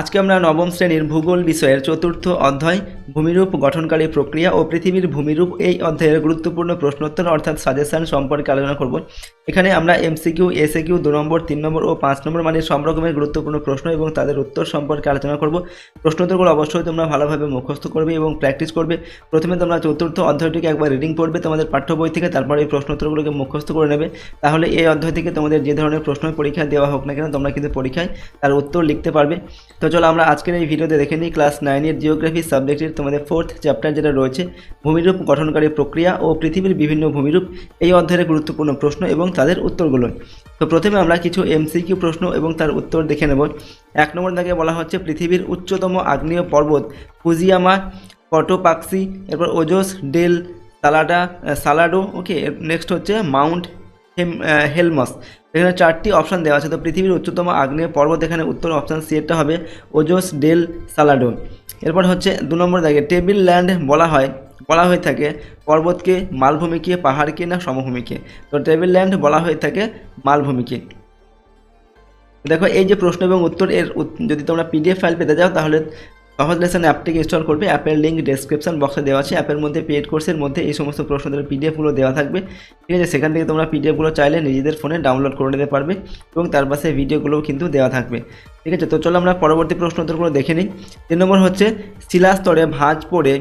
আজকে আমরা নবম শ্রেণির ভূগোল বিষয়ের চতুর্থ অধ্যায়, ভূমিরূপ গঠনকারী প্রক্রিয়া ও পৃথিবীর ভূমিরূপ এই অধ্যায়ের গুরুত্বপূর্ণ প্রশ্নোত্তর অর্থাৎ সাজেশন সম্পর্কে আলোচনা করব। এখানে আমরা এমসিকিউ, এসএকিউ, দু নম্বর, তিন নম্বর ও পাঁচ নম্বর মানে সব রকমের গুরুত্বপূর্ণ প্রশ্ন এবং তাদের উত্তর সম্পর্কে আলোচনা করব। প্রশ্নোত্তরগুলো অবশ্যই তোমরা ভালোভাবে মুখস্থ করবে এবং প্র্যাকটিস করবে। প্রথমে তোমরা চতুর্থ অধ্যায়টিকে একবার রিডিং পড়বে তোমাদের পাঠ্য বই থেকে, তারপরে এই প্রশ্নোত্তরগুলোকে মুখস্থ করে নেবে। তাহলে এই অধ্যায় থেকে তোমাদের যে ধরনের প্রশ্ন পরীক্ষা দেওয়া হোক না কেন, তোমরা কিন্তু পরীক্ষায় তার উত্তর লিখতে পারবে। তো চলো আমরা আজকের এই ভিডিওতে দেখে নিই ক্লাস নাইনের জিওগ্রাফি সাবজেক্টের তোমাদের ফোর্থ চ্যাপ্টার যেটা রয়েছে, ভূমিরূপ, গঠনকারী প্রক্রিয়া ও পৃথিবীর বিভিন্ন ভূমিরূপ এই অধ্যায়ের গুরুত্বপূর্ণ প্রশ্ন এবং তাদের উত্তরগুলো। তো প্রথমে আমরা কিছু এমসিকিউ প্রশ্ন এবং তার উত্তর দেখে নেব। এক নম্বর দাগে বলা হচ্ছে, পৃথিবীর উচ্চতম আগ্নেয় পর্বত ফুজিয়ামা, কটোপাক্সি, এরপর Ojos, del Salada Salado okay next হচ্ছে মাউন্ট হেম হেলমস। এখানে চারটি অপশান দেওয়া আছে। তো পৃথিবীর উচ্চতম আগ্নেয় পর্বত এখানে উত্তর অপশান সি এরটা হবে ওজোস ডেল সালাডো এরপর হচ্ছে দু নম্বর দাগে টেবিল ল্যান্ড বলা হয়, বলা হয়ে থাকে পর্বতকে মালভূমিকে, পাহাড়কে না সমভূমিকে। তো টেবিল ল্যান্ড বলা হয়ে থাকে মালভূমিকে। দেখো, এই যে প্রশ্ন এবং উত্তর এর যদি তোমরা পিডিএফ ফাইল পেতে যাও, তাহলে লেসন অ্যাপটিকে ইনস্টল করবে, অ্যাপের লিঙ্ক ডেসক্রিপশন বক্সে দেওয়া আছে। অ্যাপের মধ্যে পেড কোর্সের মধ্যে এই সমস্ত প্রশ্নদের পিডিএফগুলো দেওয়া থাকবে। ঠিক আছে, সেখান থেকে তোমরা পিডিএফগুলো চাইলে নিজেদের ফোনে ডাউনলোড করে নিতে পারবে এবং তার পাশে ভিডিওগুলোও কিন্তু দেওয়া থাকবে। ঠিক আছে? তো চলো আমরা পরবর্তী প্রশ্ন উত্তরগুলো দেখে নিই। তিন নম্বর হচ্ছে, শিলাস্তরে ভাঁজ পড়ে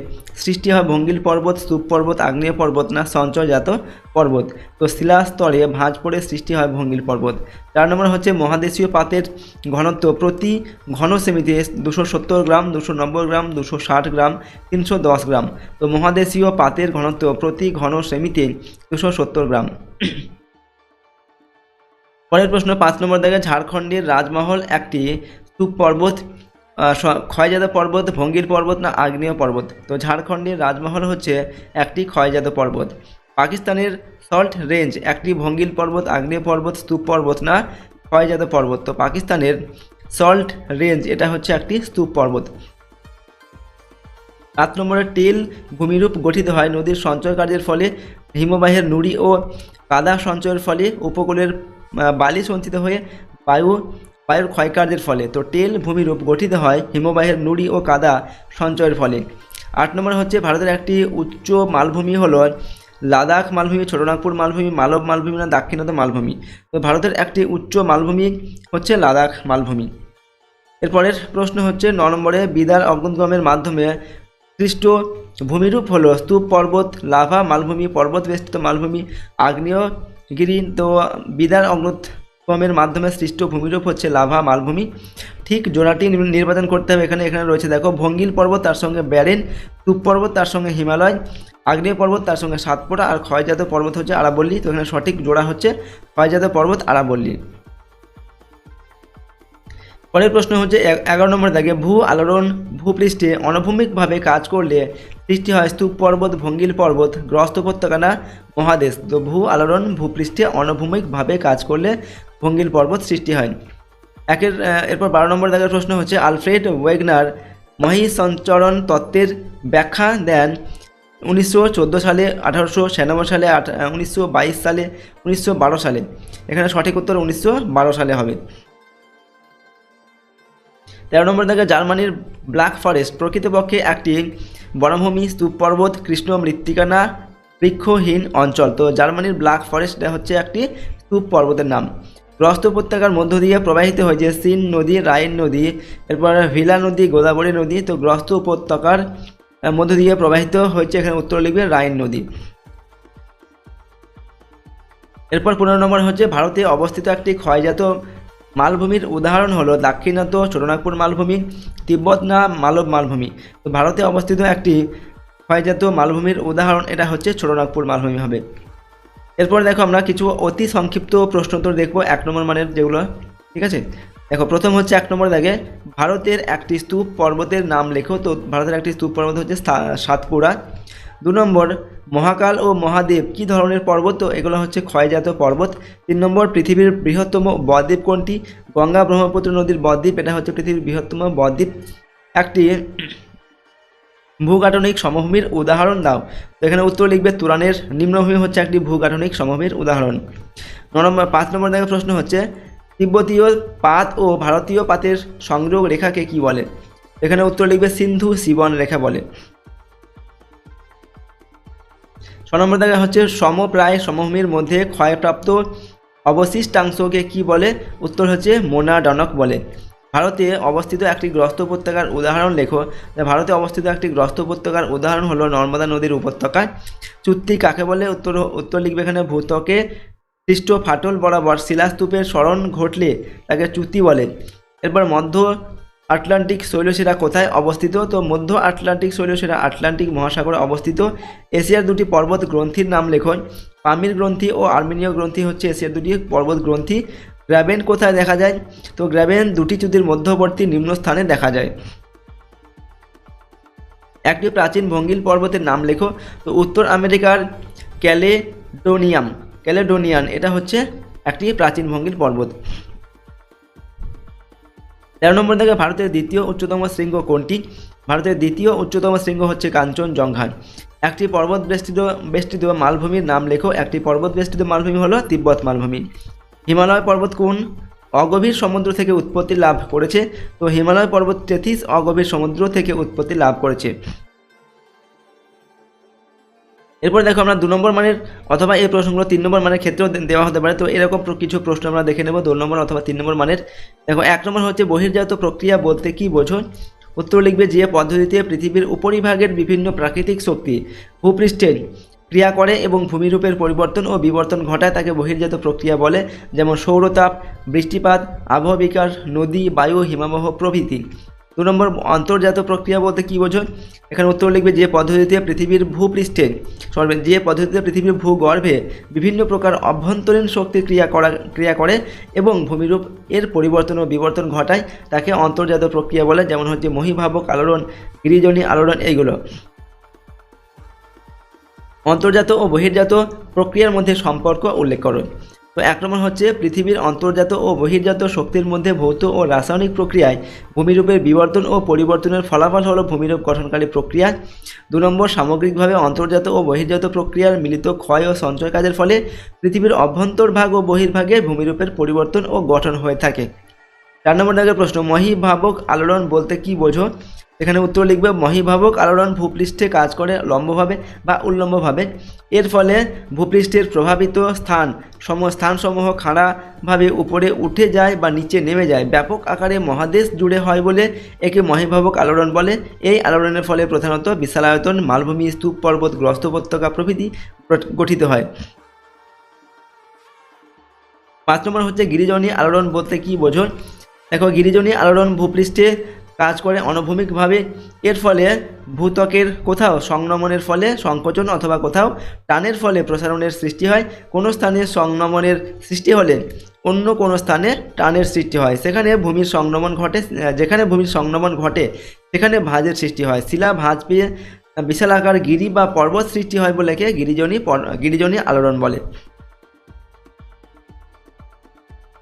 সৃষ্টি হয় ভঙ্গিল পর্বত, স্তূপ পর্বত, আগ্নেয় পর্বত না সঞ্চয়জাত পর্বত? তো শিলাস্তরে ভাঁজ পড়ে সৃষ্টি হয় ভঙ্গিল পর্বত। চার নম্বর হচ্ছে, মহাদেশীয় পাতের ঘনত্ব প্রতি ঘন সেমিতে দুশো সত্তর গ্রাম, দুশো নব্বই গ্রাম, দুশো ষাট গ্রাম, তিনশো দশ গ্রাম। তো মহাদেশীয় পাতের ঘনত্ব প্রতি ঘন সেমিতে দুশো সত্তর গ্রাম। পরের প্রশ্ন, পাঁচ নম্বর দেখে ঝাড়খণ্ডের রাজমহল একটি স্তূপ পর্বত ক্ষয়জাত পর্বত, ভঙ্গির পর্বত না আগ্নেয় পর্বত? তো ঝাড়খণ্ডের রাজমহল হচ্ছে একটি ক্ষয়জাত পর্বত। পাকিস্তানের সল্ট রেঞ্জ একটি ভঙ্গিল পর্বত, আগ্নেয় পর্বত, স্তূপ পর্বত না ক্ষয়জাত পর্বত? তো পাকিস্তানের সল্ট রেঞ্জ এটা হচ্ছে একটি স্তূপ পর্বত। সাত নম্বরে টেল ভূমিরূপ গঠিত হয় নদীর সঞ্চয় কার্যের ফলে, হিমবাহের নুড়ি ও কাদা সঞ্চয়ের ফলে, উপকূলের বালি সঞ্চিত হয়ে বায়ু, বায়ুর ক্ষয়কার্যের ফলে। তো টেল ভূমিরূপ গঠিত হয় হিমবাহের নুড়ি ও কাদা সঞ্চয়ের ফলে। আট নম্বর হচ্ছে ভারতের একটি উচ্চ মালভূমি হলো লাদাখ মালভূমি, ছোটনাগপুর মালভূমি, মালব মালভূমি না দাক্ষিণাত্য মালভূমি। তো ভারতের একটি উচ্চ মালভূমি হচ্ছে লাদাখ মালভূমি। এরপরের প্রশ্ন হচ্ছে ন নম্বরে বিদার অগ্নুদ্গমের মাধ্যমে সৃষ্ট ভূমিরূপ হলো স্তূপ পর্বত, লাভা মালভূমি, পর্বত বেষ্টিত মালভূমি আগ্নেয়গিরি তো বিদার অগ্নুদ্গমের মাধ্যমে সৃষ্ট ভূমিরূপ হচ্ছে লাভা মালভূমি। ঠিক জোড়াটি নির- নির্বাচন করতে হবে এখানে এখানে রয়েছে, দেখো, ভঙ্গিল পর্বত, তার সঙ্গে ব্যারেন তুপ পর্বত, তার সঙ্গে হিমালয়, আগ্নেয় পর্বত, তার সঙ্গে সাতপোড়া আর ক্ষয়জাত পর্বত হচ্ছে আরাবল্লী। তো এখানে সঠিক জোড়া হচ্ছে ক্ষয়জাত পর্বত, আরাবল্লী। পরের প্রশ্ন হচ্ছে এগারো নম্বর দাগে ভূ আলোড়ন ভূপৃষ্ঠে অনভূমিকভাবে কাজ করলে সৃষ্টি হয় স্তূপ পর্বত, ভঙ্গিল পর্বত, গ্রস্ত উপত্যকা না মহাদেশ। তো ভূ আলোড়ন ভূপৃষ্ঠে অনভূমিকভাবে কাজ করলে ভঙ্গিল পর্বত সৃষ্টি হয়। একের এরপর বারো নম্বর দাগের প্রশ্ন হচ্ছে, আলফ্রেড ওয়েগনার মহিসঞ্চরণ তত্ত্বের ব্যাখ্যা দেন উনিশশো চোদ্দ সালে, আঠারোশো ছিয়ানব্বই সালে উনিশশো বাইশ সালে, উনিশশো বারো সালে। এখানে সঠিক উত্তর উনিশশো বারো সালে হবে। তেরো নম্বর দাগে জার্মানির ব্ল্যাক ফরেস্ট, প্রকৃতপক্ষে একটি বনভূমি স্তূপ পর্বত কৃষ্ণ মৃত্তিকানা বৃক্ষহীন অঞ্চল। তো জার্মানির ব্ল্যাক ফরেস্ট হচ্ছে একটি স্তূপ পর্বতের নাম। গ্রস্ত উপত্যকার মধ্য দিয়ে প্রবাহিত হয়েছে সিন নদী, রাইন নদী, এরপর ভিলা নদী, গোদাবরী নদী, তো গ্রস্ত উপত্যকার মধ্য দিয়ে প্রবাহিত হয়েছে, এখানে উত্তর লিখবে রাইন নদী। এরপর পনেরো নম্বর হচ্ছে, ভারতে অবস্থিত একটি ক্ষয়জাত মালভূমির উদাহরণ হলো দাক্ষিণাত্য ছোটনাগপুর মালভূমি, তিব্বত না মালব মালভূমি। তো ভারতে অবস্থিত একটি ক্ষয়জাত মালভূমির উদাহরণ এটা হচ্ছে ছোটনাগপুর মালভূমি হবে। এরপর দেখো আমরা কিছু অতি সংক্ষিপ্ত প্রশ্নোত্তর দেখব, এক নম্বর মানের যেগুলো, ঠিক আছে? দেখো, প্রথম হচ্ছে এক নম্বর দেখে, ভারতের একটি স্তূপ পর্বতের নাম লেখো। তো ভারতের একটি স্তূপ পর্বত হচ্ছে সাতপুরা। দু নম্বর, মহাকাল ও মহাদেব, কি ধরনের পর্বত? এগুলো হচ্ছে ক্ষয়জাত পর্বত। তিন নম্বর, পৃথিবীর বৃহত্তম বদ্বীপ কোনটি? গঙ্গা ব্রহ্মপুত্র নদীর বদ্বীপ, এটা হচ্ছে পৃথিবীর বৃহত্তম বদ্বীপ। একটি ভূগাঠনিক সমভূমির উদাহরণ দাও। তো এখানে উত্তর লিখবে, তুরানের নিম্নভূমি হচ্ছে একটি ভূগাঠনিক সমভূমির উদাহরণ। নম্বর, পাঁচ নম্বর দেখে প্রশ্ন হচ্ছে, তিব্বতীয় পাত ও ভারতীয় পাতের সংযোগ রেখাকে কি বলে? এখানে উত্তর লিখবে, সিন্ধু সিবন রেখা বলে। নম্বর দেখা হচ্ছে সমপ্রায় সমভূমির মধ্যে ক্ষয়প্রাপ্ত অবশিষ্টাংশকে কি বলে? উত্তর হচ্ছে মোনাডনক বলে। ভারতে অবস্থিত একটি গ্রস্ত উপত্যকার উদাহরণ লেখো। ভারতে অবস্থিত একটি গ্রস্ত উপত্যকার উদাহরণ হলো নর্মদা নদীর উপত্যকা চুক্তি কাকে বলে? উত্তর উত্তর লিখবে এখানে ভূতকে সৃষ্ট ফাটল বরাবর শিলাস্তূপের স্মরণ ঘটলে তাকে চ্যুতি বলে। এরপর মধ্য আটলান্টিক শৈলশিরা কোথায় অবস্থিত? তো মধ্য আটলান্টিক শৈলশিরা আটলান্টিক মহাসাগরে অবস্থিত। এশিয়ার দুটি পর্বত গ্রন্থির নাম লেখন। পামির গ্রন্থি ও আর্মেনীয় গ্রন্থি হচ্ছে এশিয়ার দুটি পর্বত গ্রন্থি। গ্র্যাবেন কোথায় দেখা যায়? তো গ্র্যাবেন দুটি চ্যুতির মধ্যবর্তী নিম্ন স্থানে দেখা যায়। একটি প্রাচীন ভঙ্গিল পর্বতের নাম লেখো। তো উত্তর আমেরিকার ক্যালেডোনিয়াম। ক্যালেডোনিয়ান, এটা হচ্ছে একটি প্রাচীন ভঙ্গিল পর্বত। তেরো নম্বর থেকে ভারতের দ্বিতীয় উচ্চতম শৃঙ্গ কোনটি? ভারতের দ্বিতীয় উচ্চতম শৃঙ্গ হচ্ছে কাঞ্চনজঙ্ঘা একটি পর্বত বেষ্টিত বেষ্টিত মালভূমির নাম লেখো। একটি পর্বত বেষ্টিত মালভূমি হলো তিব্বত মালভূমি। হিমালয় পর্বত কোন? অগভীর সমুদ্র থেকে উৎপত্তি লাভ করেছে। তো হিমালয় পর্বত তেথিস অগভীর সমুদ্র থেকে উৎপত্তি লাভ করেছে। এরপর দেখো আমরা দু নম্বর মানের অথবা এই প্রশ্নগুলো তিন নম্বর মানের ক্ষেত্রেও দেওয়া হতে পারে। তো এরকম কিছু প্রশ্ন আমরা দেখে নেব দু নম্বর অথবা তিন নম্বর মানের। দেখো, এক নম্বর হচ্ছে বহির্জাত প্রক্রিয়া বলতে কি বোঝো? উত্তর লিখবে যে পদ্ধতিতে পৃথিবীর উপরিভাগের বিভিন্ন প্রাকৃতিক শক্তি ভূপৃষ্ঠের ক্রিয়া করে এবং ভূমিরূপের পরিবর্তন ও বিবর্তন ঘটায় তাকে বহির্জাত প্রক্রিয়া বলে। যেমন সৌরতাপ, বৃষ্টিপাত, আবহাওয়া বিকাশ, নদী, বায়ু, হিমাবহ প্রভৃতি। দু নম্বর অন্তর্জাত প্রক্রিয়া বলতে কী বোঝো? এখানে উত্তর লিখবে যে পদ্ধতিতে পৃথিবীর ভূপৃষ্ঠে, সরবে, যে পদ্ধতিতে পৃথিবীর ভূগর্ভে বিভিন্ন প্রকার অভ্যন্তরীণ শক্তি ক্রিয়া করা, ক্রিয়া করে এবং ভূমিরূপ এর পরিবর্তন ও বিবর্তন ঘটায়, তাকে অন্তর্জাত প্রক্রিয়া বলে, যেমন হচ্ছে মহিভাবক আলোড়ন, গিরিজনী আলোড়ন এইগুলো। অন্তর্জাত ও বহির্জাত প্রক্রিয়ার মধ্যে সম্পর্ক উল্লেখ করো। তো এক নম্বর হচ্ছে পৃথিবীর অন্তর্জাত ও বহির্জাত শক্তির মধ্যে ভৌত ও রাসায়নিক প্রক্রিয়ায়। ভূমিরূপের বিবর্তন ও পরিবর্তনের ফলাফল হলো ভূমিরূপ গঠনকারী প্রক্রিয়া। দু নম্বর, সামগ্রিকভাবে অন্তর্জাত ও বহির্জাত প্রক্রিয়ার মিলিত ক্ষয় ও সঞ্চয় কাজের ফলে পৃথিবীর অভ্যন্তরভাগ ও বহির্ভাগে ভূমিরূপের পরিবর্তন ও গঠন হয়ে থাকে। চার নম্বর দাগের প্রশ্ন, মহিভাবক আলোড়ন বলতে কি বোঝো? এখানে উত্তর লিখবে, মহিভাবক আলোড়ন ভূপৃষ্ঠে কাজ করে লম্বভাবে বা উল্লম্বভাবে। এর ফলে ভূপৃষ্ঠের প্রভাবিত স্থান সম স্থানসমূহ খাড়াভাবে উপরে উঠে যায় বা নিচে নেমে যায়। ব্যাপক আকারে মহাদেশ জুড়ে হয় বলে একে মহিভাবক আলোড়ন বলে। এই আলোড়নের ফলে প্রধানত বিশালায়তন, মালভূমি, স্তূপ, পর্বত, গ্রস্ত উপত্যকা প্রভৃতি গঠিত হয়। পাঁচ নম্বর হচ্ছে গিরিজনী আলোড়ন বলতে কি বোঝো দেখো, গিরিজনী আলোড়ন ভূপৃষ্ঠে কাজ করে অনভূমিকভাবে এর ফলে ভূত্বকের কোথাও সংনমনের ফলে সংকোচন অথবা কোথাও টানের ফলে প্রসারণের সৃষ্টি হয়। কোনো স্থানে সংনমনের সৃষ্টি হলে অন্য কোনো স্থানে টানের সৃষ্টি হয়। সেখানে ভূমির সংনমন ঘটে, যেখানে ভূমির সংনমন ঘটে, সেখানে ভাঁজের সৃষ্টি হয়। শিলা, ভাঁজ পেয়ে বিশালাকার গিরি বা পর্বত সৃষ্টি হয় বলে গিরিজনী গিরিজনী আলোড়ন বলে।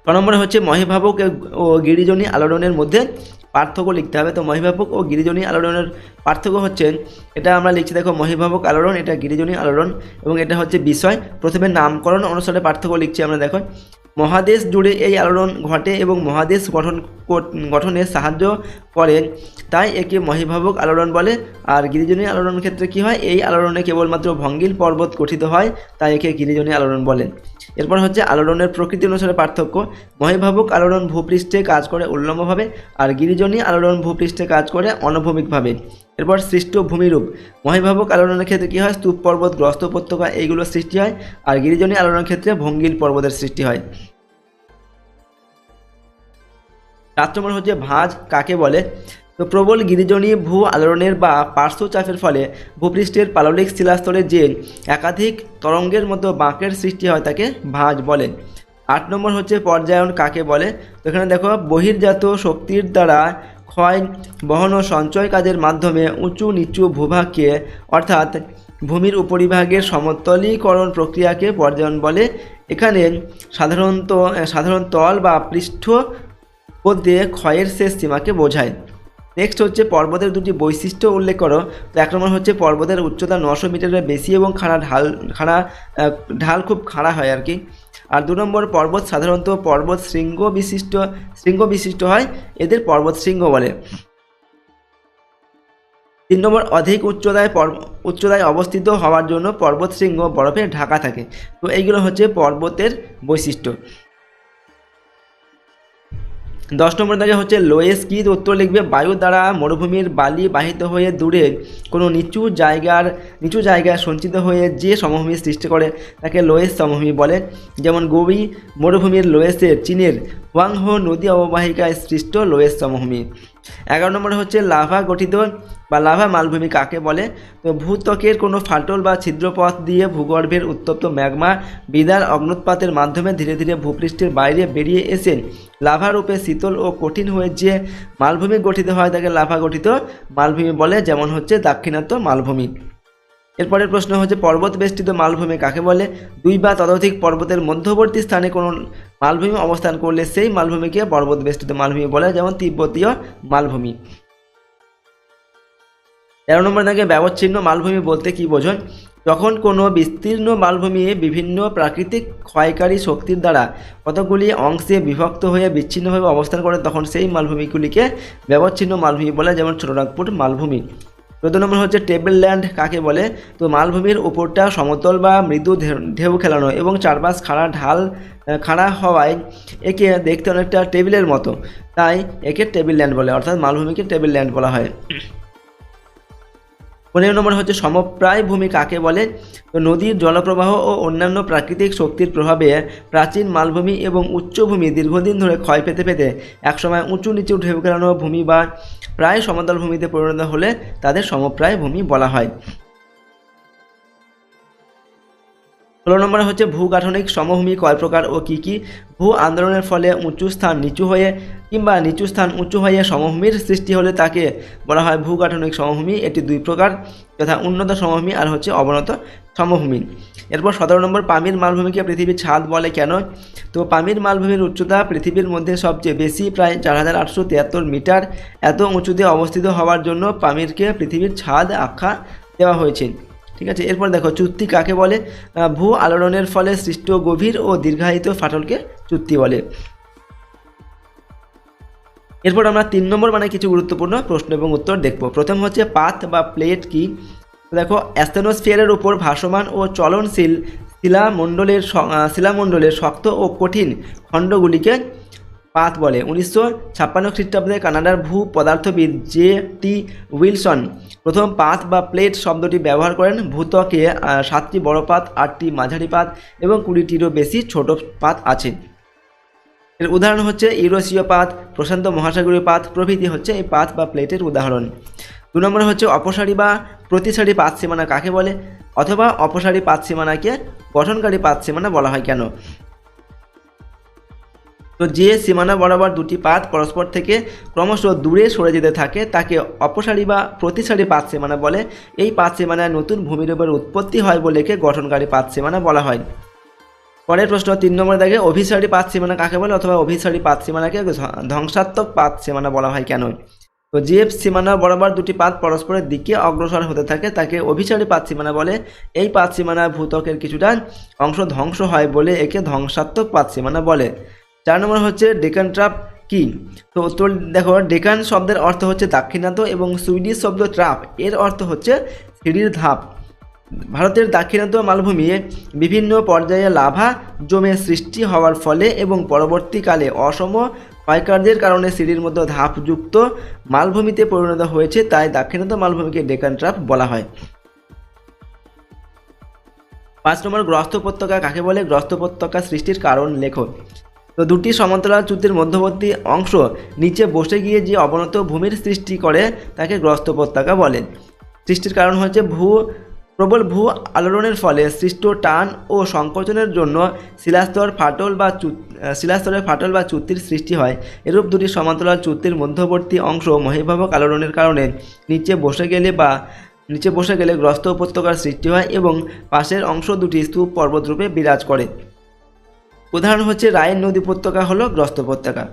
ছ নম্বরে হচ্ছে মহিভাবক ও গিরিজনী আলোড়নের মধ্যে পার্থক্য লিখতে হবে। তো মহিভাবক ও গিরিজনী আলোড়নের পার্থক্য হচ্ছে, এটা আমরা লিখছি দেখো মহিভাবক আলোড়ন, এটা গিরিজনী আলোড়ন এবং এটা হচ্ছে বিষয়। প্রথমে নামকরণ অনুসারে পার্থক্য লিখছি আমরা দেখো। মহাদেশ জুড়ে এই আলোড়ন ঘটে এবং মহাদেশ গঠন গঠনে সাহায্য করে। তাই একে মহিভাবক আলোড়ন বলে। আর গিরিজনী আলোড়ন ক্ষেত্রে কি হয়? এই আলোড়নে কেবলমাত্র ভঙ্গিল পর্বত গঠিত হয়, তাই একে গিরিজনী আলোড়ন বলে। এরপর হচ্ছে আলোড়নের প্রকৃতি অনুসারে পার্থক্য। মহিভাবক আলোড়ন ভূপৃষ্ঠে কাজ করে উল্লম্বভাবে, আর গিরিজনী আলোড়ন ভূপৃষ্ঠে কাজ করে অনুভূমিকভাবে। এরপর সৃষ্ট ভূমিরূপ। মহিভাবক আলোড়নের ক্ষেত্রে কী হয়? স্তূপ পর্বত গ্রস্ত উপত্যকা এইগুলো সৃষ্টি হয় আর গিরিজনী আলোড়নের ক্ষেত্রে ভঙ্গিল পর্বতের সৃষ্টি হয়। সাত নম্বর হচ্ছে ভাঁজ কাকে বলে? তো প্রবল গিরিজনী ভূ আলোড়নের বা পার্শ্বচাপের ফলে ভূপৃষ্ঠের পাললিক শিলাস্তরে যে একাধিক তরঙ্গের মতো বাঁকের সৃষ্টি হয় তাকে ভাঁজ বলে। আট নম্বর হচ্ছে পর্যায়ন কাকে বলে? তো এখানে দেখো বহির্জাত শক্তির দ্বারা ক্ষয়, বহন ও সঞ্চয় কাজের মাধ্যমে উঁচু নিচু ভূভাগকে, অর্থাৎ ভূমির উপরিভাগের সমতলীকরণ প্রক্রিয়াকে পর্যায়ন বলে। এখানে সাধারণত সাধারণ তল বা পৃষ্ঠ মধ্যে ক্ষয়ের শেষ সীমাকে বোঝায়। নেক্সট হচ্ছে পর্বতের দুটি বৈশিষ্ট্য উল্লেখ করো। তো এক নম্বর হচ্ছে পর্বতের উচ্চতা নশো মিটারের বেশি এবং খাড়া ঢাল খাড়া ঢাল খুব খাড়া হয় আর কি। আর দু নম্বর পর্বত সাধারণত পর্বত শৃঙ্গ বিশিষ্ট শৃঙ্গ বিশিষ্ট হয়, এদের পর্বত শৃঙ্গ বলে। তিন নম্বর, অধিক উচ্চতায় উচ্চতায় অবস্থিত হওয়ার জন্য পর্বত শৃঙ্গ বরফে ঢাকা থাকে। তো এইগুলো হচ্ছে পর্বতের বৈশিষ্ট্য। দশ নম্বর দাগে হচ্ছে লোয়েস কি উত্তর লিখবে? বায়ু দ্বারা মরুভূমির বালি বাহিত হয়ে দূরে কোনো নিচু জায়গার, নিচু জায়গায় সঞ্চিত হয়ে যে সমভূমি সৃষ্টি করে তাকে লোয়েস সমভূমি বলে। যেমন গৌরী মরুভূমির লোয়েসের চীনের হোয়াংহো নদী অববাহিকায় সৃষ্ট লোয়েস সমভূমি। এগারো নম্বর হচ্ছে লাভা গঠিত বা লাভা মালভূমি কাকে বলে? তো ভূত্বকের কোনো ফাটল বা ছিদ্রপথ দিয়ে ভূগর্ভের উত্তপ্ত ম্যাগমা বিদার অগ্নুৎপাতের মাধ্যমে ধীরে ধীরে ভূপৃষ্ঠের বাইরে বেরিয়ে এসে লাভা রূপে শীতল ও কঠিন হয়ে যে মালভূমি গঠিত হয় তাকে লাভা গঠিত মালভূমি বলে, যেমন হচ্ছে দাক্ষিণাত্য মালভূমি। এরপরের প্রশ্ন হচ্ছে পর্বত বেষ্টিত মালভূমি কাকে বলে? দুই বা ততোধিক পর্বতের মধ্যবর্তী স্থানে কোনো মালভূমি অবস্থান করলে সেই মালভূমিকে পর্বত বেষ্টিত মালভূমি বলে, যেমন তিব্বতীয় মালভূমি। তেরো নম্বর দাগে ব্যবচ্ছিন্ন মালভূমি বলতে কি বোঝায়? যখন কোনো বিস্তীর্ণ মালভূমি বিভিন্ন প্রাকৃতিক ক্ষয়কারী শক্তির দ্বারা কতগুলি অংশে বিভক্ত হয়ে বিচ্ছিন্নভাবে অবস্থান করে, তখন সেই মালভূমিগুলিকে ব্যবচ্ছিন্ন মালভূমি বলে, যেমন ছোটনাগপুর মালভূমি। চোদ্দ নম্বর হচ্ছে টেবিল ল্যান্ড কাকে বলে? তো মালভূমির উপরটা সমতল বা মৃদু ঢেউ- খেলানো এবং চারপাশ খাড়া ঢাল খাড়া হওয়ায় একে দেখতে অনেকটা টেবিলের মতো। তাই একে টেবিল ল্যান্ড বলে, অর্থাৎ মালভূমিকে টেবিল ল্যান্ড বলা হয়। পনেরো নম্বর হচ্ছে সমপ্রায় ভূমি কাকে বলে? তো নদীর জলপ্রবাহ ও অন্যান্য প্রাকৃতিক শক্তির প্রভাবে প্রাচীন মালভূমি এবং উচ্চভূমি দীর্ঘদিন ধরে ক্ষয় পেতে পেতে একসময় উঁচু নিচু ঢেউ খেলানো ভূমি বা প্রায় সমতল ভূমিতে পরিণত হলে তাদের সমপ্রায় ভূমি বলা হয়। ষোলো নম্বরে হচ্ছে ভূগাঠনিক সমভূমি কয় প্রকার ও কী কী? ভূ আন্দোলনের ফলে উঁচু স্থান নিচু হয়ে কিংবা নিচু স্থান উঁচু হয়ে সমভূমির সৃষ্টি হলে তাকে বলা হয় ভূগাঠনিক সমভূমি। এটি দুই প্রকার যথা উন্নত সমভূমি আর হচ্ছে অবনত সমভূমি। এরপর সতেরো নম্বর, পামির মালভূমিকে পৃথিবীর ছাদ বলে কেন? তো পামির মালভূমির উচ্চতা পৃথিবীর মধ্যে সবচেয়ে বেশি, প্রায় চার হাজার আটশো তিয়াত্তর মিটার। এত উঁচুতে অবস্থিত হওয়ার জন্য পামিরকে পৃথিবীর ছাদ আখ্যা দেওয়া হয়েছে। ঠিক আছে, এরপর দেখো, চুক্তি কাকে বলে? ভূ আলোড়নের ফলে সৃষ্ট গভীর ও দীর্ঘায়িত ফাটলকে চুক্তি বলে। এরপর আমরা তিন নম্বর মানে কিছু গুরুত্বপূর্ণ প্রশ্ন এবং উত্তর দেখব। প্রথম হচ্ছে পাত বা প্লেট কি? দেখো অ্যাস্থেনোস্ফিয়ারের উপর ভাসমান ও চলনশীল শিলামণ্ডলের শিলামণ্ডলের শক্ত ও কঠিন খণ্ডগুলিকে পাত বলে। উনিশশো ছাপ্পান্ন খ্রিস্টাব্দে কানাডার ভূ পদার্থবিদ জে টি উইলসন প্রথম পাত বা প্লেট শব্দটি ব্যবহার করেন। ভূত্বকে আহ, সাতটি বড় পাত আটটি মাঝারি পাত এবং কুড়িটিরও বেশি ছোট পাত আছে। এর উদাহরণ হচ্ছে ইউরোসীয় পাত, প্রশান্ত মহাসাগরীয় পাত, প্রভৃতি হচ্ছে এই পাত বা প্লেটের উদাহরণ। দু নম্বরে হচ্ছে অপসারী বা প্রতিসারী পাত সীমানা কাকে বলে? অথবা অপসারী পাত সীমানাকে গঠনকারী পাত সীমানা বলা হয় কেন? তো যে সীমানা বরাবর দুটি পাত পরস্পর থেকে ক্রমশ দূরে সরে যেতে থাকে, তাকে অপসারী বা প্রতিসারী পাত সীমানা বলে। এই পাত সীমানায় নতুন ভূমিরূপের উৎপত্তি হয় বলে একে গঠনকারী পাত সীমানা বলা হয়। পরের প্রশ্ন, তিন নম্বরে দেখে অভিসারী পাত সীমানা কাকে বলে অথবা অভিসারী পাত সীমানাকে ধ্বংসাত্মক পাত সীমানা বলা হয় কেন তো যে সীমানা বরাবর দুটি পাত পরস্পরের দিকে অগ্রসর হতে থাকে, তাকে অভিসারী পাত সীমানা বলে। এই পাত সীমানা ভূতকের কিছুটা অংশ ধ্বংস হয় বলে একে ধ্বংসাত্মক পাত সীমানা বলে। চার নম্বর হচ্ছে ডেকান ট্রাপ কি? তো উত্তর দেখো, ডেকান শব্দের অর্থ হচ্ছে দাক্ষিণাত্য এবং সুইডিশ শব্দ ট্রাপ, এর অর্থ হচ্ছে সিঁড়ির ধাপ। ভারতের দাক্ষিণাত্য মালভূমি বিভিন্ন পর্যায়ে লাভা জমে সৃষ্টি হওয়ার ফলে এবং পরবর্তীকালে অসম ক্ষয়কার্যের কারণে সিঁড়ির মধ্যে ধাপযুক্ত মালভূমিতে পরিণত হয়েছে, তাই দাক্ষিণাত্য মালভূমিকে ডেকান ট্রাপ বলা হয়। পাঁচ নম্বর, গ্রস্ত উপত্যকা কাকে বলে? গ্রস্ত উপত্যকা সৃষ্টির কারণ লেখো। তো দুটি সমান্তরাল চ্যুতির মধ্যবর্তী অংশ নিচে বসে গিয়ে যে অবনত ভূমির সৃষ্টি করে, তাকে গ্রস্ত উপত্যকা বলে। সৃষ্টির কারণ হচ্ছে ভূ প্রবল ভূ আলোড়নের ফলে সৃষ্ট টান ও সংকোচনের জন্য শিলাস্তর ফাটল বা শিলাস্তরের ফাটল বা চুক্তির সৃষ্টি হয়। এরূপ দুটি সমান্তরাল চুক্তির মধ্যবর্তী অংশ মহিভাবক আলোড়নের কারণে নিচে বসে গেলে বা নিচে বসে গেলে গ্রস্ত উপত্যকার সৃষ্টি হয় এবং পাশের অংশ দুটি স্তূপ পর্বতরূপে বিরাজ করে। উদাহরণ হচ্ছে, রায়ের নদী উপত্যকা হল গ্রস্ত উপত্যকা।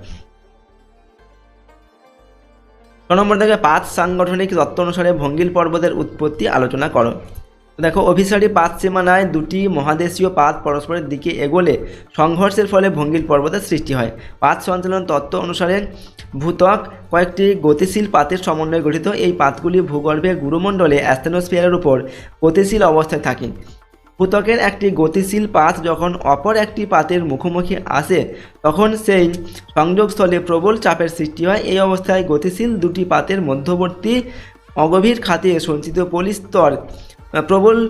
ছ নম্বর থেকে পাঁচ সাংগঠনিক তত্ত্ব অনুসারে ভঙ্গিল পর্বতের উৎপত্তি আলোচনা করো। দেখো, অভিসারী পাত সীমানায় দুটি মহাদেশীয় পাত পরস্পরের দিকে এগোলে সংঘর্ষের ফলে ভঙ্গিল পর্বতের সৃষ্টি হয়। পাত সঞ্চালন তত্ত্ব অনুসারে ভূত্বক কয়েকটি গতিশীল পাতের সমন্বয়ে গঠিত। এই পাতগুলি ভূগর্ভে গুরুমণ্ডলে অ্যাস্থেনোস্ফিয়ারের উপর গতিশীল অবস্থায় থাকে। ভূতকের একটি গতিশীল পাত যখন অপর একটি পাতের মুখোমুখি আসে, তখন সেই সংযোগস্থলে প্রবল চাপের সৃষ্টি হয়। এই অবস্থায় গতিশীল দুটি পাতের মধ্যবর্তী অগভীর খাতে সঞ্চিত পলিস্তর প্রবল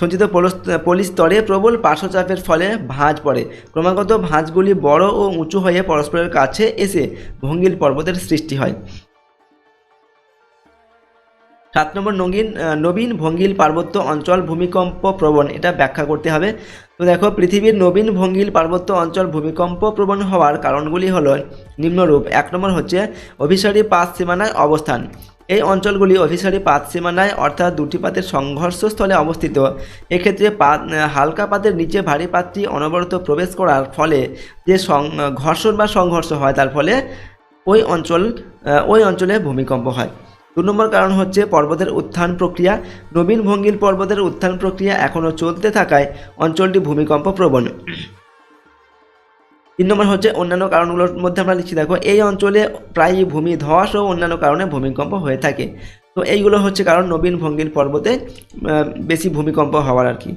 সঞ্চিত পলস- পলিস্তরে প্রবল পার্শ্বচাপের ফলে ভাঁজ পড়ে। ক্রমাগত ভাঁজগুলি বড় ও উঁচু হয়ে পরস্পরের কাছে এসে ভঙ্গিল পর্বতের সৃষ্টি হয়। সাত নম্বর নগীন নবীন ভঙ্গিল পার্বত্য অঞ্চল ভূমিকম্প প্রবণ, এটা ব্যাখ্যা করতে হবে। তো দেখো, পৃথিবীর নবীন ভঙ্গিল পার্বত্য অঞ্চল ভূমিকম্প প্রবণ হওয়ার কারণগুলি হলো নিম্নরূপ। এক নম্বর হচ্ছে অভিসারী পাত সীমানায় অবস্থান। এই অঞ্চলগুলি অভিসারী পাত সীমানায়, অর্থাৎ দুটি পাতের সংঘর্ষস্থলে অবস্থিত। এক্ষেত্রে পাত হালকা পাতের নিচে ভারী পাতটি অনবরত প্রবেশ করার ফলে যে ঘর্ষণ বা সংঘর্ষ হয় তার ফলে ওই অঞ্চল ওই অঞ্চলে ভূমিকম্প হয়। দু নম্বর কারণ হচ্ছে পর্বতের উত্থান প্রক্রিয়া। নবীন ভঙ্গিল পর্বতের উত্থান প্রক্রিয়া এখনও চলতে থাকায় অঞ্চলটি ভূমিকম্প প্রবণ। তিন নম্বর হচ্ছে অন্যান্য কারণগুলোর মধ্যে আমরা লিখছি, দেখো, এই অঞ্চলে প্রায়ই ভূমি ধস ও অন্যান্য কারণে ভূমিকম্প হয়ে থাকে। তো এইগুলো হচ্ছে কারণ নবীন ভঙ্গিল পর্বতে বেশি ভূমিকম্প হওয়ার আর কি।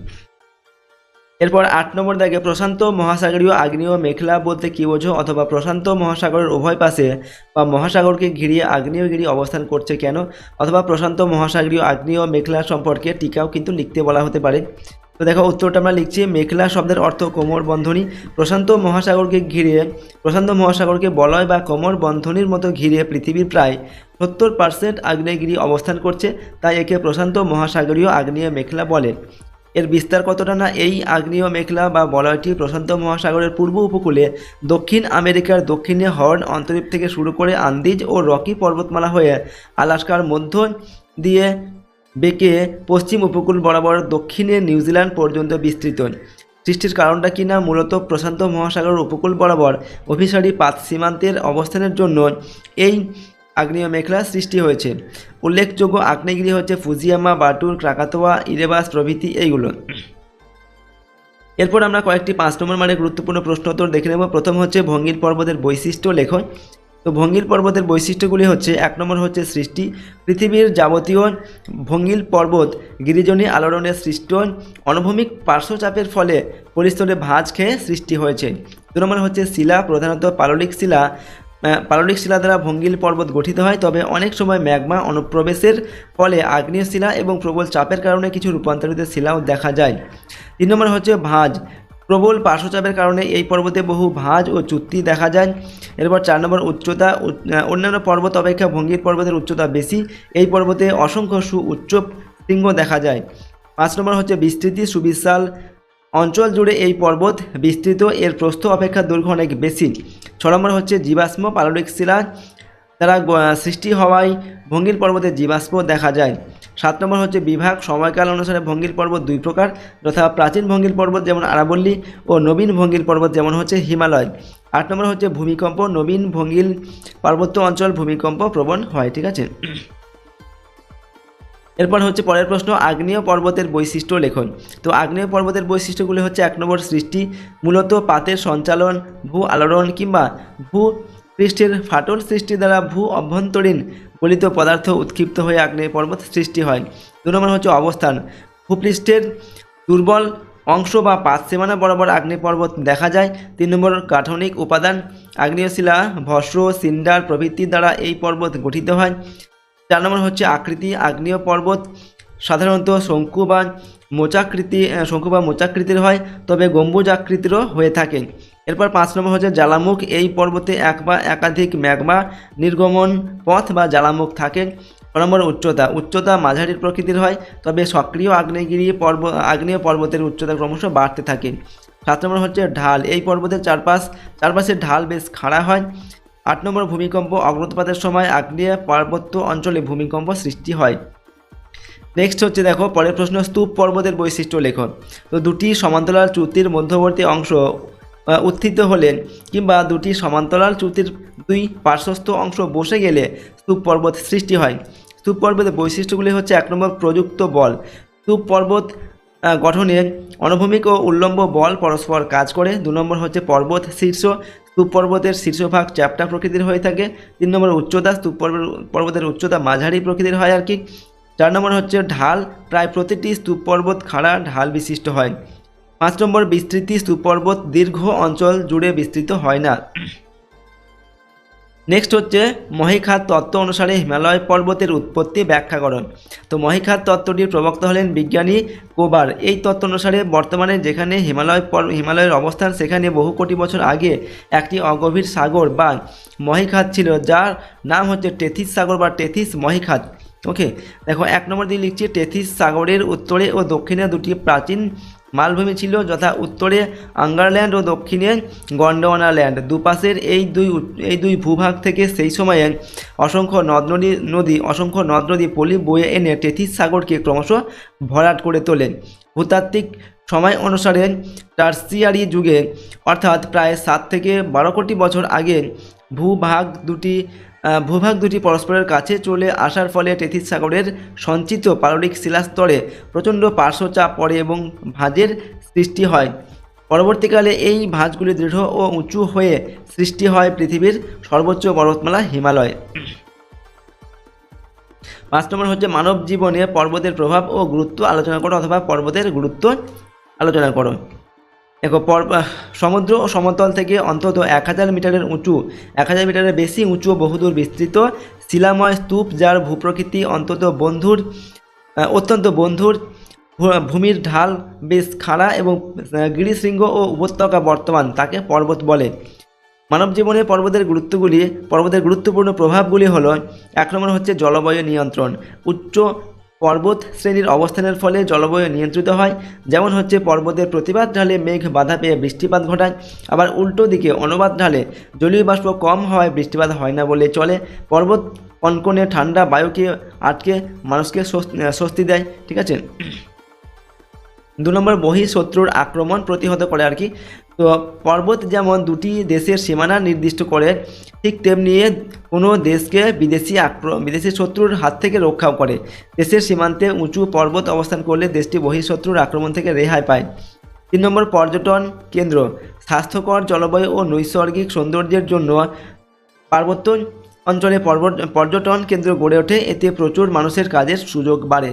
এরপর আট নম্বর দাগে প্রশান্ত মহাসাগরীয় আগ্নেয় মেঘলা বলতে কী বোঝো? অথবা প্রশান্ত মহাসাগরের উভয় পাশে বা মহাসাগরকে ঘিরিয়ে আগ্নেয়গিরি অবস্থান করছে কেন? অথবা প্রশান্ত মহাসাগরীয় আগ্নেয় মেঘলা সম্পর্কে টিকাও কিন্তু লিখতে বলা হতে পারে। তো দেখো, উত্তরটা আমরা লিখছি মেঘলা শব্দের অর্থ কোমর বন্ধনী। প্রশান্ত মহাসাগরকে ঘিরে, প্রশান্ত মহাসাগরকে বলয় বা কোমর বন্ধনীর মতো ঘিরে পৃথিবীর প্রায় সত্তর পার্সেন্ট আগ্নেয়গিরি অবস্থান করছে, তাই একে প্রশান্ত মহাসাগরীয় আগ্নেয় মেঘলা বলে। এর বিস্তার কতটা না এই আগ্নেয় মেঘলা বা বলয়টি প্রশান্ত মহাসাগরের পূর্ব উপকূলে দক্ষিণ আমেরিকার দক্ষিণে হর্ন অন্তরীপ থেকে শুরু করে আন্দিজ ও রকি পর্বতমালা হয়ে আলাস্কার মধ্য দিয়ে বেঁকে পশ্চিম উপকূল বরাবর দক্ষিণে নিউজিল্যান্ড পর্যন্ত বিস্তৃত। সৃষ্টির কারণটা কি না মূলত প্রশান্ত মহাসাগরের উপকূল বরাবর অভিসারী পাত সীমান্তের অবস্থানের জন্য এই আগ্নেয় মেঘলা সৃষ্টি হয়েছে। উল্লেখযোগ্য আগ্নেয়গিরি হচ্ছে ফুজিয়ামা, বাটুর, ক্রাকাতোয়া, ইরেবাস প্রভৃতি এইগুলো। এরপর আমরা কয়েকটি পাঁচ নম্বর মানে গুরুত্বপূর্ণ প্রশ্নোত্তর দেখে নেব। প্রথম হচ্ছে ভঙ্গিল পর্বতের বৈশিষ্ট্য লেখন তো ভঙ্গিল পর্বতের বৈশিষ্ট্যগুলি হচ্ছে, এক নম্বর হচ্ছে সৃষ্টি, পৃথিবীর যাবতীয় ভঙ্গিল পর্বত গিরিজনী আলোড়নের সৃষ্ট, অনুভূমিক পার্শ্বচাপের ফলে পরিস্তরে ভাঁজ খেয়ে সৃষ্টি হয়েছে। দু নম্বর হচ্ছে শিলা, প্রধানত পাললিক শিলা। পাললিক শিলা দ্বারা ভঙ্গিল পর্বত গঠিত হয়, তবে অনেক সময় ম্যাগমা অনুপ্রবেশের ফলে আগ্নেয় শিলা এবং প্রবল চাপের কারণে কিছু রূপান্তরিত শিলাও দেখা যায়। তিন নম্বর হচ্ছে ভাঁজ। প্রবল পার্শ্বচাপের কারণে এই পর্বতে বহু ভাঁজ ও চুক্তি দেখা যায়। এরপর চার নম্বর উচ্চতা অন্যান্য পর্বত অপেক্ষা ভঙ্গির পর্বতের উচ্চতা বেশি। এই পর্বতে অসংখ্য সু উচ্চ শৃঙ্গ দেখা যায়। পাঁচ নম্বর হচ্ছে বিস্তৃতি, সুবিশাল অঞ্চল জুড়ে এই পর্বত বিস্তৃত। এর প্রস্থ অপেক্ষা দৈর্ঘ্য অনেক বেশি। ছ নম্বর হচ্ছে জীবাশ্ম, পাললিক শিলা তারা সৃষ্টি হওয়ায় ভঙ্গির পর্বতে জীবাশ্ম দেখা যায়। সাত নম্বর হচ্ছে বিভাগ, সময়কাল অনুসারে ভঙ্গির পর্বত দুই প্রকার, যথা প্রাচীন ভঙ্গির পর্বত যেমন আরাবল্লী ও নবীন ভঙ্গির পর্বত যেমন হচ্ছে হিমালয়। আট নম্বর হচ্ছে ভূমিকম্প, নবীন ভঙ্গিল পার্বত্য অঞ্চল ভূমিকম্প প্রবণ হয়, ঠিক আছে? এরপর হচ্ছে পরের প্রশ্ন, আগ্নেয় পর্বতের বৈশিষ্ট্য লেখন। তো আগ্নেয় পর্বতের বৈশিষ্ট্যগুলি হচ্ছে এক নম্বর সৃষ্টি, মূলত পাতের সঞ্চালন, ভূ আলোড়ন কিংবা ভূ পৃষ্ঠের ফাটল সৃষ্টি দ্বারা ভূ অভ্যন্তরীণ গলিত পদার্থ উৎক্ষিপ্ত হয়ে আগ্নেয় পর্বত সৃষ্টি হয়। দু নম্বর হচ্ছে অবস্থান। ভূপৃষ্ঠের দুর্বল অংশ বা পাত সীমানা বরাবর আগ্নেয় পর্বত দেখা যায়। তিন নম্বর গাঠনিক উপাদান আগ্নেয় শিলা ভস্ম সিন্ডার প্রভৃতি দ্বারা এই পর্বত গঠিত হয়। চার নম্বর হচ্ছে আকৃতি, আগ্নেয় পর্বত। সাধারণত শঙ্কু বা মোচাকৃতি শঙ্কু বা মোচাকৃতির হয়, তবে গম্বুজ আকৃতিরও হয়ে থাকে। এরপর পাঁচ নম্বর হচ্ছে জ্বালামুখ। এই পর্বতে এক বা একাধিক ম্যাগমা নির্গমন পথ বা জ্বালামুখ থাকে। নম্বর উচ্চতা। উচ্চতা মাঝারির প্রকৃতির হয়, তবে সক্রিয় আগ্নেয়গিরি পর্ব, আগ্নেয় পর্বতের উচ্চতা ক্রমশ বাড়তে থাকে। সাত নম্বর হচ্ছে ঢাল। এই পর্বতের চারপাশ চারপাশের ঢাল বেশ খাড়া হয়। আট নম্বর ভূমিকম্প। অগ্নুৎপাতের সময় আগ্নেয় পার্বত্য অঞ্চলে ভূমিকম্প সৃষ্টি হয়। নেক্সট হচ্ছে দেখো, পরের প্রশ্ন স্তূপ পর্বতের বৈশিষ্ট্য লেখন তো দুটি সমান্তরাল চুক্তির মধ্যবর্তী অংশ উত্থিত হলে কিংবা দুটি সমান্তরাল চ্যুতির দুই পার্শ্বস্থ অংশ বসে গেলে স্তূপ পর্বত সৃষ্টি হয়। স্তূপ পর্বতের বৈশিষ্ট্যগুলি হচ্ছে এক নম্বর প্রযুক্ত বল। স্তূপ পর্বত গঠনে অনুভূমিক ও উল্লম্ব বল পরস্পর কাজ করে। দু নম্বর হচ্ছে পর্বত শীর্ষ। স্তূপ পর্বতের শীর্ষভাগ চ্যাপ্টা প্রকৃতির হয়ে থাকে। তিন নম্বর উচ্চতা। স্তূপ পর্ব- পর্বতের উচ্চতা মাঝারি প্রকৃতির হয় আর কি চার নম্বর হচ্ছে ঢাল। প্রায় প্রতিটি স্তূপ পর্বত খাড়া ঢাল বিশিষ্ট হয়। পাঁচ নম্বর বিস্তৃতি সুপর্বত দীর্ঘ অঞ্চল জুড়ে বিস্তৃত হয় না। নেক্সট হচ্ছে মহিখাত তত্ত্ব অনুসারে হিমালয় পর্বতের উৎপত্তি ব্যাখ্যা করুন তো মহিখাত তত্ত্বটির প্রবক্তা হলেন বিজ্ঞানী কোবার। এই তত্ত্ব অনুসারে বর্তমানে যেখানে হিমালয় পর্ব হিমালয়ের অবস্থান, সেখানে বহু কোটি বছর আগে একটি অগভীর সাগর বা মহিখাত ছিল, যার নাম হচ্ছে টেথিস সাগর বা টেথিস মহিখাত। ওকে দেখো, এক নম্বর দিয়ে লিখছি, টেথিস সাগরের উত্তরে ও দক্ষিণে দুটি প্রাচীন মালভূমি ছিল যথা উত্তরে আঙ্গারল্যান্ড ও দক্ষিণে গন্ডওয়ানাল্যান্ড দুপাশের এই দুই এই দুই ভূভাগ থেকে সেই সময়ে অসংখ্য নদ নদী নদী অসংখ্য নদ নদী পলি বয়ে এনে টেথিস সাগরকে ক্রমশ ভরাট করে তোলে। ভূতাত্ত্বিক সময় অনুসারে টার্সিয়ারি যুগে, অর্থাৎ প্রায় সাত থেকে বারো কোটি বছর আগে, ভূভাগ দুটি ভূভাগ দুটি পরস্পরের কাছে চলে আসার ফলে টেথিস সাগরের সঞ্চিত পাললিক শিলাস্তরে প্রচণ্ড পার্শ্বচাপ পড়ে এবং ভাঁজের সৃষ্টি হয়। পরবর্তীকালে এই ভাঁজগুলি দৃঢ় ও উঁচু হয়ে সৃষ্টি হয় পৃথিবীর সর্বোচ্চ পর্বতমালা হিমালয়। পাঁচ নম্বর হচ্ছে মানব জীবনে পর্বতের প্রভাব ও গুরুত্ব আলোচনা করো অথবা পর্বতের গুরুত্ব আলোচনা করো। দেখো সমুদ্র ও সমতল থেকে অন্তত এক হাজার মিটারের উঁচু, এক হাজার মিটারের বেশি উঁচু ও বহুদূর বিস্তৃত শিলাময় স্তূপ, যার ভূপ্রকৃতি অন্তত বন্ধুর অত্যন্ত বন্ধুর ভূমির ঢাল, বেশ খাড়া এবং গিরিশৃঙ্গ ও উপত্যকা বর্তমান, তাকে পর্বত বলে। মানব জীবনে পর্বতের গুরুত্বগুলি, পর্বতের গুরুত্বপূর্ণ প্রভাবগুলি হলো, এক নম্বর হচ্ছে জলবায়ু নিয়ন্ত্রণ, উচ্চ পর্বত শ্রেণির অবস্থানের ফলে জলবায়ু নিয়ন্ত্রিত হয়। যেমন হচ্ছে পর্বতের প্রতিবাদ ঢালে মেঘ বাধা পেয়ে বৃষ্টিপাত ঘটায়। আবার উল্টো দিকে অনুবাদ ঢালে জলীয় বাষ্প কম হওয়ায় বৃষ্টিপাত হয় না বলে চলে। পর্বত কনকনে ঠান্ডা বায়ুকে আটকে মানুষকে স্বস্তি দেয়, ঠিক আছে? দু নম্বর বহি শত্রুর আক্রমণ প্রতিহত করে আর কি। তো পর্বত যেমন দুটি দেশের সীমানা নির্দিষ্ট করে, ঠিক তেমনি কোনো দেশকে বিদেশি আক্র, বিদেশি শত্রুর হাত থেকে রক্ষাও করে। দেশের সীমান্তে উঁচু পর্বত অবস্থান করলে দেশটি বহিঃশত্রুর আক্রমণ থেকে রেহাই পায়। তিন নম্বর পর্যটন কেন্দ্র, স্বাস্থ্যকর জলবায়ু ও নৈসর্গিক সৌন্দর্যের জন্য পার্বত্য অঞ্চলে পর্যটন কেন্দ্র গড়ে ওঠে। এতে প্রচুর মানুষের কাজের সুযোগ বাড়ে।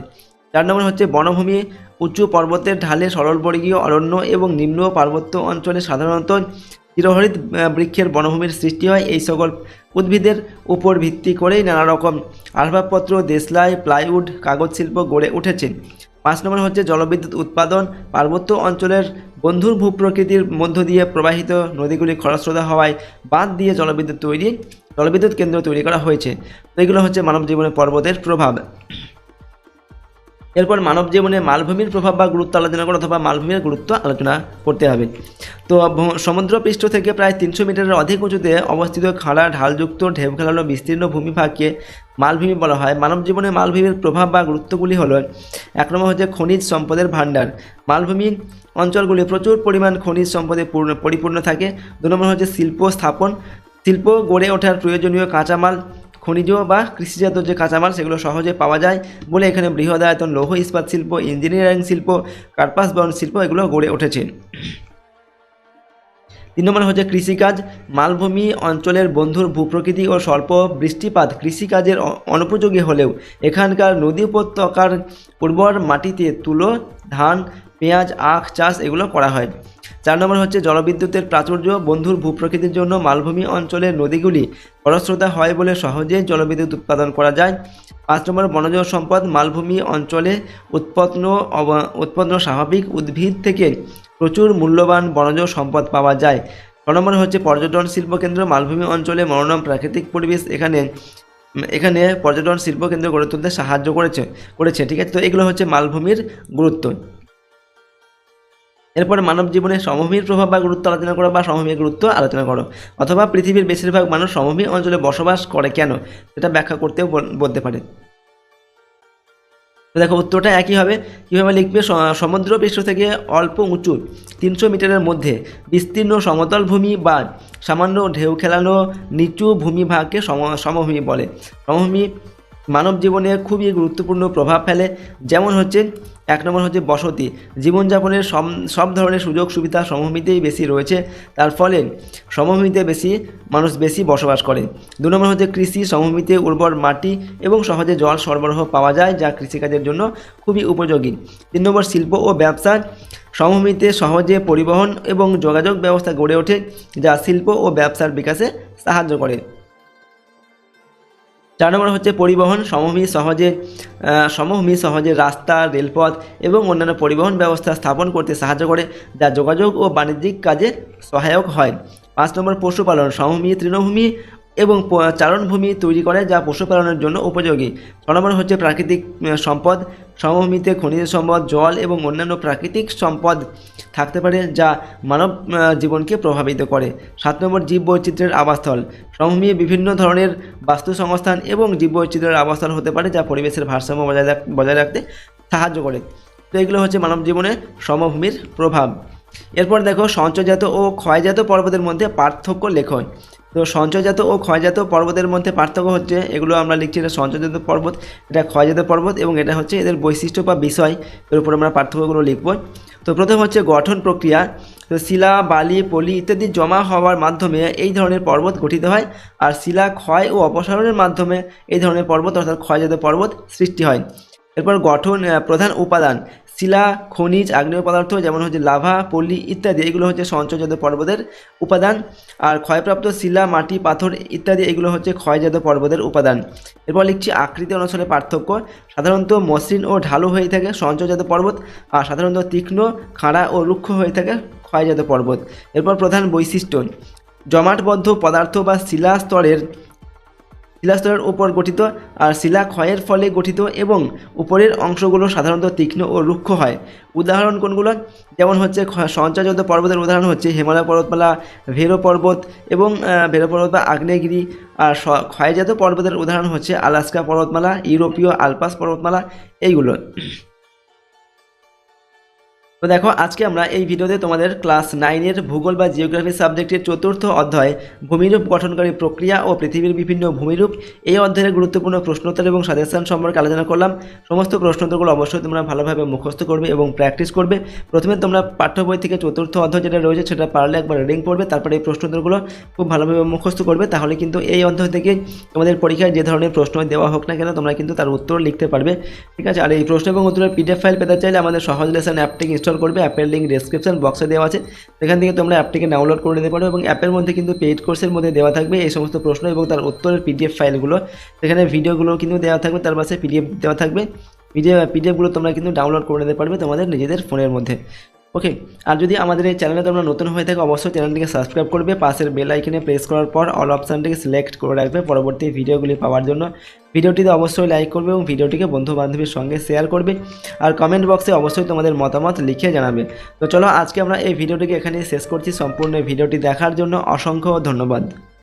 চার নম্বর হচ্ছে বনভূমি উঁচু পর্বতের ঢালে সরলবর্গীয় অরণ্য এবং নিম্ন পার্বত্য অঞ্চলে সাধারণত চিরহরিত বৃক্ষের বনভূমির সৃষ্টি হয়। এই সকল উদ্ভিদের উপর ভিত্তি করেই নানা রকম আসবাবপত্র, দেশলাই, প্লাইউড, কাগজ শিল্প গড়ে উঠেছে। পাঁচ নম্বর হচ্ছে জলবিদ্যুৎ উৎপাদন। পার্বত্য অঞ্চলের বন্ধুর ভূপ্রকৃতির মধ্য দিয়ে প্রবাহিত নদীগুলি খরস্রোতা হওয়ায় বাঁধ দিয়ে জলবিদ্যুৎ তৈরি, জলবিদ্যুৎ কেন্দ্র তৈরি করা হয়েছে। এগুলো হচ্ছে মানব জীবনে পর্বতের প্রভাব। এরপর মানব জীবনে মালভূমির প্রভাব বা গুরুত্ব আলোচনা করে অথবা মালভূমির গুরুত্ব আলোচনা করতে হবে। তো সমুদ্রপৃষ্ঠ থেকে প্রায় তিনশো মিটারের অধিক উঁচুতে অবস্থিত খাড়া, ঢালযুক্ত, ঢেউ খেলানো বিস্তীর্ণ ভূমিভাগকে মালভূমি বলা হয়। মানব জীবনে মালভূমির প্রভাব বা গুরুত্বগুলি হল, এক নম্বর হচ্ছে খনিজ সম্পদের ভাণ্ডার। মালভূমি অঞ্চলগুলি প্রচুর পরিমাণ খনিজ সম্পদে পূর্ণ, পরিপূর্ণ থাকে। দু নম্বর হচ্ছে শিল্প স্থাপন। শিল্প গড়ে ওঠার প্রয়োজনীয় কাঁচামাল খনিজ বা কৃষিজাত যে কাঁচামাল সেগুলো সহজে পাওয়া যায় বলে এখানে বৃহদায়তন লৌহ ইস্পাত শিল্প, ইঞ্জিনিয়ারিং শিল্প, কার্পাস বন শিল্প এগুলো গড়ে উঠেছে। তিন নম্বর হচ্ছে কৃষিকাজ। মালভূমি অঞ্চলের বন্ধুর ভূপ্রকৃতি ও স্বল্প বৃষ্টিপাত কৃষিকাজের অনুপযোগী হলেও এখানকার নদী উপত্যকার উর্বর মাটিতে তুলো, ধান, পেঁয়াজ, আখ, চাষ এগুলো করা হয়। চার নম্বর হচ্ছে জলবিদ্যুতের প্রাচুর্য, বন্ধুর ভূপ্রকৃতির জন্য মালভূমি অঞ্চলের নদীগুলি খরস্রোতা হয় বলে সহজেই জলবিদ্যুৎ উৎপাদন করা যায়। পাঁচ নম্বর, বনজ সম্পদ, মালভূমি অঞ্চলে উৎপন্ন উৎপন্ন স্বাভাবিক উদ্ভিদ থেকে প্রচুর মূল্যবান বনজ সম্পদ পাওয়া যায়। ছ নম্বর হচ্ছে পর্যটন শিল্পকেন্দ্র মালভূমি অঞ্চলে মনোরম প্রাকৃতিক পরিবেশ এখানে এখানে পর্যটন শিল্পকেন্দ্র গড়ে তুলতে সাহায্য করেছে করেছে, ঠিক আছে? তো এগুলো হচ্ছে মালভূমির গুরুত্ব। এরপরে মানব জীবনে সমভূমির প্রভাব বা গুরুত্ব আলোচনা করো বা সমভূমির গুরুত্ব আলোচনা করো। অথবা পৃথিবীর বেশিরভাগ মানুষ সমভূমি অঞ্চলে বসবাস করে কেন? সেটা ব্যাখ্যা করতেও বল- বলতে পারে। দেখো, উত্তরটা একই হবে। কীভাবে লিখবে? সমুদ্র পৃষ্ঠ থেকে অল্প উঁচু, তিনশো মিটারের মধ্যে বিস্তীর্ণ সমতল ভূমি বা সামান্য ঢেউ খেলানো নিচু ভূমিভাগকে সম সমভূমি বলে। সমভূমি মানব জীবনে খুবই গুরুত্বপূর্ণ প্রভাব ফেলে। যেমন হচ্ছে, এক নম্বর হচ্ছে বসতি। জীবনযাপনের সব সব ধরনের সুযোগ সুবিধা সমভূমিতেই বেশি রয়েছে। তার ফলে সমভূমিতে বেশি, মানুষ বেশি বসবাস করে। দু নম্বর হচ্ছে কৃষি, সমভূমিতে উর্বর মাটি এবং সহজে জল সরবরাহ পাওয়া যায়, যা কৃষিকাজের জন্য খুবই উপযোগী। তিন নম্বর শিল্প ও ব্যবসা। সমভূমিতে সহজে পরিবহন এবং যোগাযোগ ব্যবস্থা গড়ে ওঠে, যা শিল্প ও ব্যবসার বিকাশে সাহায্য করে। চার নম্বর হচ্ছে পরিবহন, সমভূমি সহজে সমভূমি সহজে রাস্তা, রেলপথ এবং অন্যান্য পরিবহন ব্যবস্থা স্থাপন করতে সাহায্য করে, যা যোগাযোগ ও বাণিজ্যিক কাজে সহায়ক হয়। পাঁচ নম্বর পশুপালন, সমভূমি, তৃণভূমি এবং চারণভূমি তৈরি করে যা পশুপালনের জন্য উপযোগী। ছ হচ্ছে প্রাকৃতিক সম্পদ। সমভূমিতে খনিজ সম্পদ, জল এবং অন্যান্য প্রাকৃতিক সম্পদ থাকতে পারে যা মানব জীবনকে প্রভাবিত করে। সাত নম্বর জীব বৈচিত্র্যের আবাসস্থল। সমভূমি বিভিন্ন ধরনের বাস্তু সংস্থান এবং জীব বৈচিত্র্যের আবাসস্থল হতে পারে যা পরিবেশের ভারসাম্য বজায় বজায় রাখতে সাহায্য করে। তো এগুলো হচ্ছে মানব জীবনে সমভূমির প্রভাব। এরপর দেখো সঞ্চয়জাত ও ক্ষয়জাত পর্বতের মধ্যে পার্থক্য লেখ। তো সঞ্চয়জাত ও ক্ষয়জাত পর্বতের মধ্যে পার্থক্য হচ্ছে, এগুলো আমরা লিখছি এটা সঞ্চয়জাত পর্বত, এটা ক্ষয়জাত পর্বত এবং এটা হচ্ছে এদের বৈশিষ্ট্য বা বিষয়, এর উপর আমরা পার্থক্যগুলো লিখব। তো প্রথম হচ্ছে গঠন প্রক্রিয়া, তো শিলা, বালি, পলি ইত্যাদি জমা হওয়ার মাধ্যমে এই ধরনের পর্বত গঠিত হয় আর শিলা ক্ষয় ও অপসারণের মাধ্যমে এই ধরনের পর্বত অর্থাৎ ক্ষয়জাত পর্বত সৃষ্টি হয়। এরপর গঠন প্রধান উপাদান, শিলা, খনিজ, আগ্নেয় পদার্থ, যেমন হচ্ছে লাভা, পল্লী ইত্যাদি। এগুলো হচ্ছে সঞ্চয়জাত পর্বতের উপাদান। আর ক্ষয়প্রাপ্ত শিলা, মাটি, পাথর ইত্যাদি, এগুলো হচ্ছে ক্ষয়জাত পর্বতের উপাদান। এরপর লিখছি আকৃতি অনুসারে পার্থক্য। সাধারণত মসৃণ ও ঢালু হয়ে থাকে সঞ্চয়জাত পর্বত, আর সাধারণত তীক্ষ্ণ, খাড়া ও রুক্ষ হয়ে থাকে ক্ষয়জাত পর্বত। এরপর প্রধান বৈশিষ্ট্য, জমাটবদ্ধ পদার্থ বা শিলা স্তরের শিলাস্তরের উপর গঠিত আর শিলা ক্ষয়ের ফলে গঠিত এবং উপরের অংশগুলো সাধারণত তীক্ষ্ণ ও রুক্ষ হয়। উদাহরণ কোনগুলো? যেমন হচ্ছে সঞ্চয়যত পর্বতের উদাহরণ হচ্ছে হিমালয় পর্বতমালা, ভেরো পর্বত এবং ভেরো পর্বত বা আগ্নেয়গিরি। আর ক্ষয়জাত পর্বতের উদাহরণ হচ্ছে আলাস্কা পর্বতমালা, ইউরোপীয় আলপাস পর্বতমালা, এইগুলো। তো দেখো, আজকে আমরা এই ভিডিওতে তোমাদের ক্লাস নাইনের ভূগোল বা জিওগ্রাফি সাবজেক্টের চতুর্থ অধ্যায় ভূমিরূপ গঠনকারী প্রক্রিয়া ও পৃথিবীর বিভিন্ন ভূমিরূপ এই অধ্যায়ের গুরুত্বপূর্ণ প্রশ্নোত্তর এবং সাজেশন সম্পর্কে আলোচনা করলাম। সমস্ত প্রশ্নোত্তরগুলো অবশ্যই তোমরা ভালোভাবে মুখস্থ করবে এবং প্র্যাকটিস করবে। প্রথমে তোমরা পাঠ্য বই থেকে চতুর্থ অধ্যায় যেটা রয়েছে সেটা পারলে একবার রিডিং পড়বে, তারপরে এই প্রশ্নোত্তরগুলো খুব ভালোভাবে মুখস্থ করবে। তাহলে কিন্তু এই অধ্যায় থেকে তোমাদের পরীক্ষায় যে ধরনের প্রশ্ন দেওয়া হোক না কেন, তোমরা কিন্তু তার উত্তর লিখতে পারবে। ঠিক আছে? আর এই প্রশ্ন এবং উত্তরের পিডিএফ ফাইল পেতে চাইলে আমাদের সহজ লেসন অ্যাপটিকে ইনস্টল করবে অ্যাপের লিঙ্ক ডেসক্রিপশন বক্সে দেওয়া আছে। সেখান থেকে তোমরা অ্যাপটিকে ডাউনলোড করে নিতে পারো এবং অ্যাপের মধ্যে কিন্তু পেইড কোর্সের মধ্যে দেওয়া থাকবে এই সমস্ত প্রশ্ন এবং তার উত্তরের পিডিএফ ফাইলগুলো সেখানে ভিডিওগুলো কিন্তু দেওয়া থাকবে, তার পাশে পিডিএফ দেওয়া থাকবে। পিডিএফ পিডিএফগুলো তোমরা কিন্তু ডাউনলোড করে নিতে পারবে তোমাদের নিজেদের ফোনের মধ্যে। ওকে, আর যদি আমাদের এই চ্যানেলে তোমরা নতুন হয়ে থাকো, অবশ্যই চ্যানেলটিকে সাবস্ক্রাইব করবে। পাশের বেল আইকনে প্রেস করার পর অল অপশানটিকে সিলেক্ট করে রাখবে পরবর্তী ভিডিওগুলি পাওয়ার জন্য। ভিডিওটিতে অবশ্যই লাইক করবে এবং ভিডিওটিকে বন্ধু বান্ধবীর সঙ্গে শেয়ার করবে। আর কমেন্ট বক্সে অবশ্যই তোমাদের মতামত লিখে জানাবে। তো চলো, আজকে আমরা এই ভিডিওটিকে এখানেই শেষ করছি। সম্পূর্ণ ভিডিওটি দেখার জন্য অসংখ্য ধন্যবাদ।